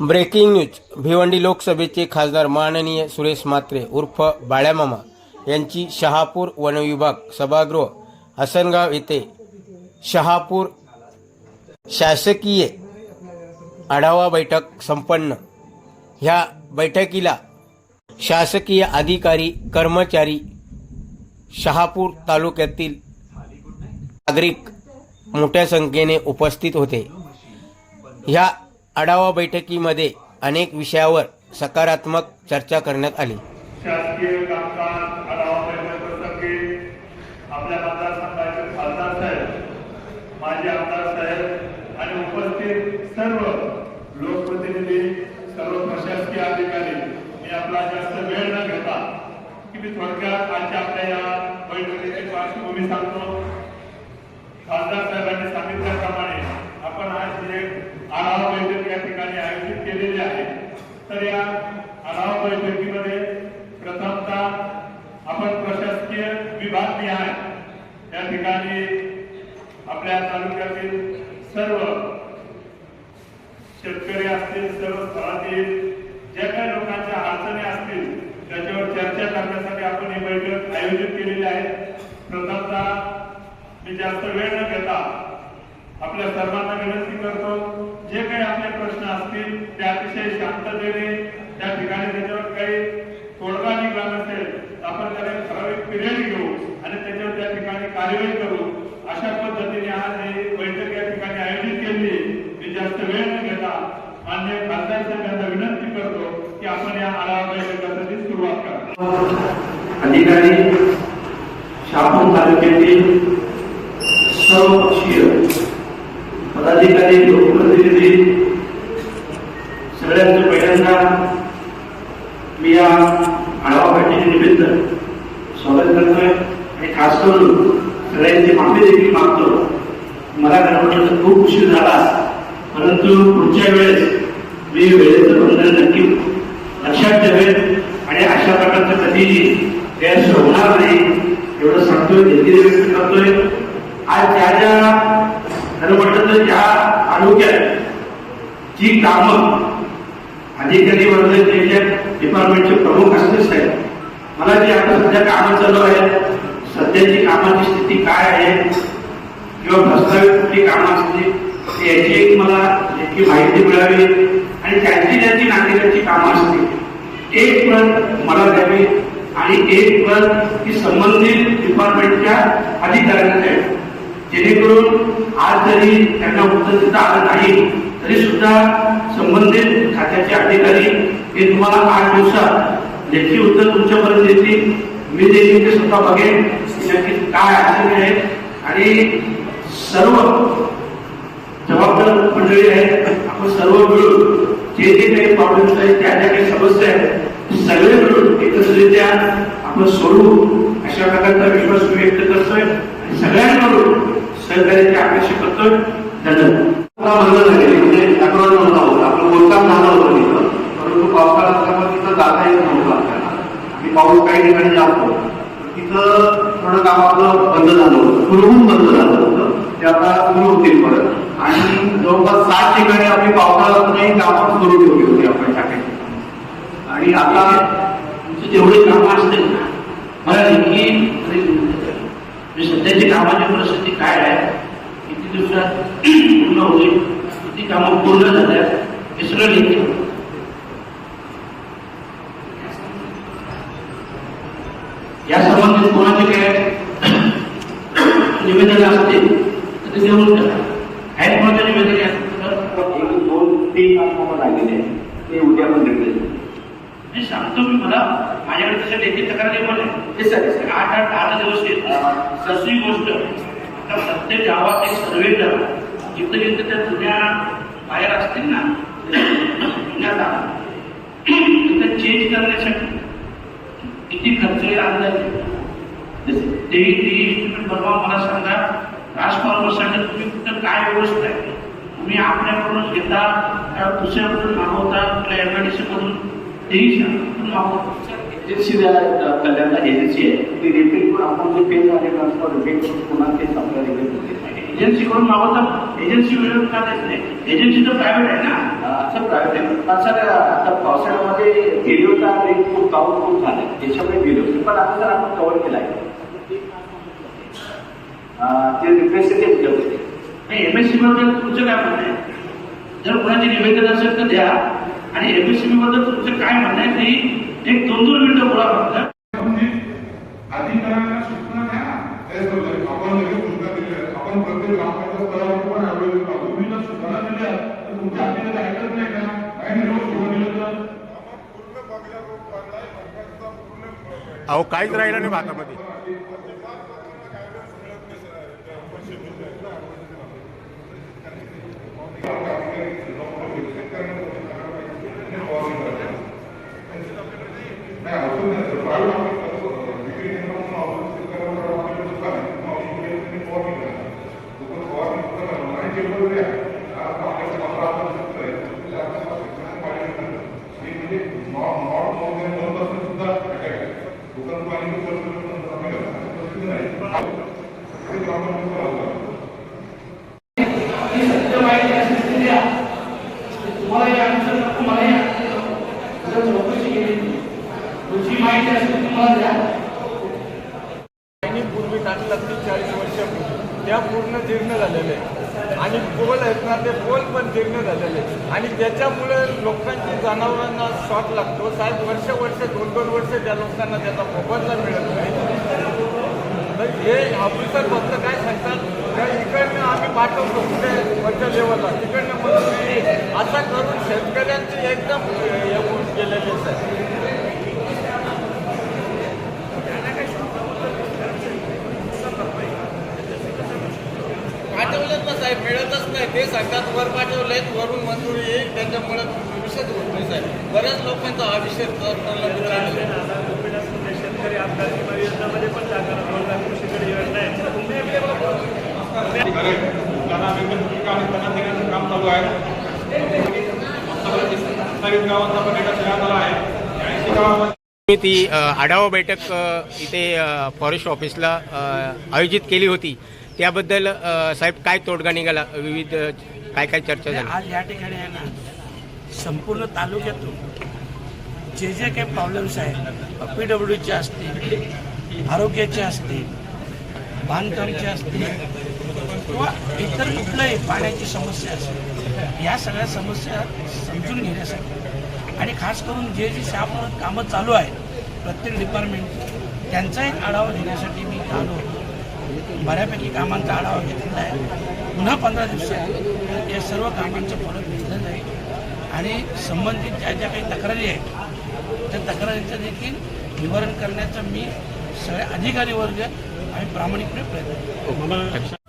Breaking news. Bhiwandi लोकसभेचे खासदार माननीय सुरेश म्हात्रे उर्फ बाळ्यामामा यांची शहापूर वनविभाग सभागृह हसनगाव येथे शहापूर शासकीय आढावा बैठक संपन्न. ह्या बैठकीला शासकीय अधिकारी कर्मचारी शहापूर तालुक्यातील नागरिक मोठ्या संख्येने उपस्थित होते. ह्या आढावा बैठकीमध्ये अनेक विषयावर सकारात्मक चर्चा करण्यात आली. शासकीय कामकाज आढावा आपल्या मतदारसंघाचे खासदार साहेब माजी आमदार साहेब आणि उपस्थित सर्व लोकप्रतिनिधी सर्व प्रशासकीय अधिकारी मी आपला जास्त वेळ न घेता की मी थोडक्यात आजच्या आपल्या या बैठकीची पार्श्वभूमी सांगतो. खासदार साहेबांनी सांगितल्याप्रमाणे आपण आज जे आढावा बैठक या ठिकाणी आयोजित केलेली आहे तर या आढावा बैठकीमध्ये प्रथमतः आपण प्रशासकीय विभाग जे आहे या ठिकाणी आपल्या सर्व शेतकरी असतील सर्व स्थळातील ज्या काही लोकांच्या अडचणी असतील त्याच्यावर चर्चा करण्यासाठी आपण ही बैठक आयोजित केलेली आहे. प्रथमता मी जास्त वेळ न घेता आपल्या सर्वांना विनंती करतो जे काही आपले प्रश्न असतील ते अतिशय शांततेने त्या ठिकाणी त्याच्यावर काही तोडगा निघाला नसेल आपण त्याला ठराविक पिरियड घेऊ आणि त्याच्यावर त्या ठिकाणी कार्यवाही करू. मान्य खासदार साहेबांना विनंती करतो की आपण या आढावा बैठकासाठी सुरुवात करा. अधिकारी शहापूर तालुक्यातील सर्वपक्षीय पदाधिकारी लोकप्रतिनिधी सगळ्यांचं पहिल्यांदा मी या आढावा बैठकीनिमित्त स्वागत करतोय. आणि खास करून सगळ्यांची माफी देखील मागतो. मला खरं खूप उशीर झाला परंतु पुढच्या वेळेस मी वेळेचं बंधन नक्की लक्षात ठेवेल आणि अशा प्रकारचं कधीही गैरसोय होणार नाही एवढं सांगतोय दिलगिरी व्यक्त करतोय. आज त्या ज्या खरं म्हटलं तर ज्या तालुक्यात जी कामं अधिकारी वर्ग त्यांच्या डिपार्टमेंटचे प्रमुख असते साहेब मला जी आता सध्या कामं चालू आहेत सध्याची कामाची स्थिती काय आहे किंवा प्रस्तावित कुठली कामं असतील याची एक मला याची माहिती मिळावी आणि त्यांची ज्यांची नागरिकांची कामं असतील. एक प्रत मला द्यावी आणि एक प्रत ही संबंधित डिपार्टमेंटच्या अधिकाऱ्यांना द्यावी जेणेकरून आज जरी त्यांना उत्तर देता आलं नाही तरी सुद्धा संबंधित खात्याचे अधिकारी हे तुम्हाला आठ दिवसात लेखी उत्तर तुमच्यापर्यंत देतील. मी देखील ते स्वतः बघेन. नक्की काय अडचणी आहेत आणि सर्व जबाबदार मंडळी आहेत. आपण सर्व मिळून जे जे काही प्रॉब्लेम्स आहेत त्या ज्या काही समस्या आहेत सगळे मिळून एकत्रित्या आपण सोडवू अशा प्रकारचा विश्वास मी व्यक्त करतोय आणि सगळ्यांकडून सहकार्याची अपेक्षा करतोय. धन्यवाद. झालेली म्हणजे अकरावर बंद होतं. आपलं बोलकाम झालं होतं तिथं. परंतु पावसाळा असल्यामुळे तिथं जाता येत नव्हतं आपल्याला. आणि पाऊस काही ठिकाणी जास्त तिथं थोडं काम आपलं बंद झालं होतं. सुरूहून बंद झालं होतं. ते आता सुरू होतील परत. आणि जवळपास सात ठिकाणी आपली पावसाळ्यातूनही कामं सुरू ठेवली होती आपण टाकायची आणि आता तुमचे जेवढे कामं असतील ना मला नेमकी म्हणजे सध्याची कामाची परिस्थिती काय आहे किती दिवसात पूर्ण होईल किती कामं पूर्ण झाल्या हे सगळं या संबंधित कोणाचे काय निवेदन असतील तर ते देऊन टाका आहेत कोणाचे निवेदन असतील तर एक दोन तीन कामं लागलेले आहेत ते उद्या पण भेटले मी सांगतो मी मला माझ्याकडे तसं लेखी तक्रार सर आठ आठ दहा दिवस येत गोष्ट. आता प्रत्येक गावात एक सर्वे करा. जिथं जिथं त्या जुन्या बाहेर असतील ना जुन्या तिथं चेंज करण्यासाठी किती खर्च येईल अंदाजे तेही ते estimate बनवा मला सांगा ट्रान्सफॉर्मरसाठी तुम्ही कुठं काय व्यवस्था आहे? तुम्ही आपल्याकडूनच घेता दुसऱ्याकडून मागवता कुठल्या एमआयडीसी मधून? तेही सांगा कुठून मागवता एजन्सी कल्याणला एजन्सी आहे ती रिपीट करून आपण जे पे झाले ट्रान्सफर रिपीट करून पुन्हा तेच आपल्याला रिपीट होते एजन्सीकडून मागवता एजन्सी वेळेवर का देत नाही एजन्सी तर प्रायव्हेट आहे ना असं प्रायव्हेट आहे पण सर आता पावसाळ्यामध्ये व्हिडिओचा रेट खूप पाऊस खूप झाला त्याच्यामुळे व्हिडिओ पण आता सर आपण कव्हर केला आहे अं, ते रिप्रेझेंटेटिव्ह दिलं होते नाही एमएससी बद्दल तुमचं काय म्हणणं आहे जर कोणाचे निवेदन असेल तर द्या आणि एमएससी बद्दल तुमचं काय म्हणणं आहे? ते एक दोन दोन मिनिटं बोला फक्त. अधिकाऱ्यांना सूचना द्या. तेच बरोबर. आपण लगेच सूचना दिल्या आपण प्रत्येक ग्रामपंचायत स्तरावर पण ऍव्हरेज करतो तुम्ही जर सूचना दिल्या तर तुमच्या अधिकारी ऐकत नाही का? काही नाही सोडून दिलं तर? अहो काहीच राहिलं नाही भातामध्ये नाही औषध नाही तर private office असं विक्री केंद्र म्हणून औषध शेतकऱ्यांना आपल्याकडे दुकान आहे. तुम्ही औषध दिलं तर तुम्ही फवारणी करा. दुकान फवारणी सुद्धा करा. आणि केलं तरी आहे. आज आपल्याकडे पंधरा हजार शेतकरी आहेत. ते आपल्या शेतकऱ्यांना पाहिजे नाही. हे म्हणजे नॉट नॉट मोर दॅन दोन पर्सेंट सुद्धा attack आहे. दुकान पाणी कमी करा. असं परिस्थिती नाही. ते ग्रामपंचायत राहतात. ही सत्य माहिती असेल ती द्या तुम्हाला या आन्सर नको मला या जर चौकशी केली तुमची माहिती असेल ती मला द्या आणि पूर्वी टाकला ती चाळीस वर्षापूर्वी त्या पूर्ण जीर्ण झालेले आहे. आणि पोल आहेत ना ते पोल पण जीर्ण झालेले आहे. आणि त्याच्यामुळे लोकांची जनावरांना शॉक लागतो साहेब वर्ष वर्ष दोन दोन वर्ष त्या लोकांना त्याचा मोबदला मिळत नाही हे ऑफिसर फक्त काय सांगतात? तर इकडनं आम्ही पाठवतो कुठे? वरच्या लेवलला तिकडनं म्हणून आता असं करून शेतकऱ्यांची एकदम येऊन होऊन गेलेले आहे पाठवलेत ना साहेब मिळतच नाही. ते सांगतात वर पाठवलेत वरून मंजुरी येईल त्यांच्यामुळे विषयच होत नाही साहेब. बऱ्याच लोकांचा हा विषय शेतकरी आमदार किंवा योजनामध्ये पण जागा दोन लाख कृषीकडे योजना आहे त्यांना वेगवेगळी त्यांना देण्याचं काम चालू आहे सत्तावीस गावांचा पण डेटा तयार झाला आहे ऐंशी गावामध्ये मी ती आढावा बैठक इथे फॉरेस्ट ऑफिसला आयोजित केली होती. त्याबद्दल साहेब काय तोडगा निघाला? विविध काय काय चर्चा झाली? आज या ठिकाणी आहे ना संपूर्ण तालुक्यातून जे जे काही प्रॉब्लेम्स आहेत पी डब्ल्यूचे असतील आरोग्याचे असतील बांधकामचे असतील किंवा इतर कुठल्याही पाण्याची समस्या असेल या सगळ्या समस्या समजून घेण्यासाठी आणि खास करून जे जे शहापुरात कामं चालू आहेत प्रत्येक डिपार्टमेंट त्यांचा एक आढावा घेण्यासाठी मी आलो बऱ्यापैकी कामांचा आढावा घेतलेला आहे. पुन्हा पंधरा दिवसात या सर्व कामांचं परत घेतलं जाईल. आणि संबंधित ज्या ज्या काही तक्रारी आहेत त्या तक्रारींचं देखील निवारण करण्याचा मी सगळ्या अधिकारी वर्ग आम्ही प्रामाणिकपणे प्रयत्न.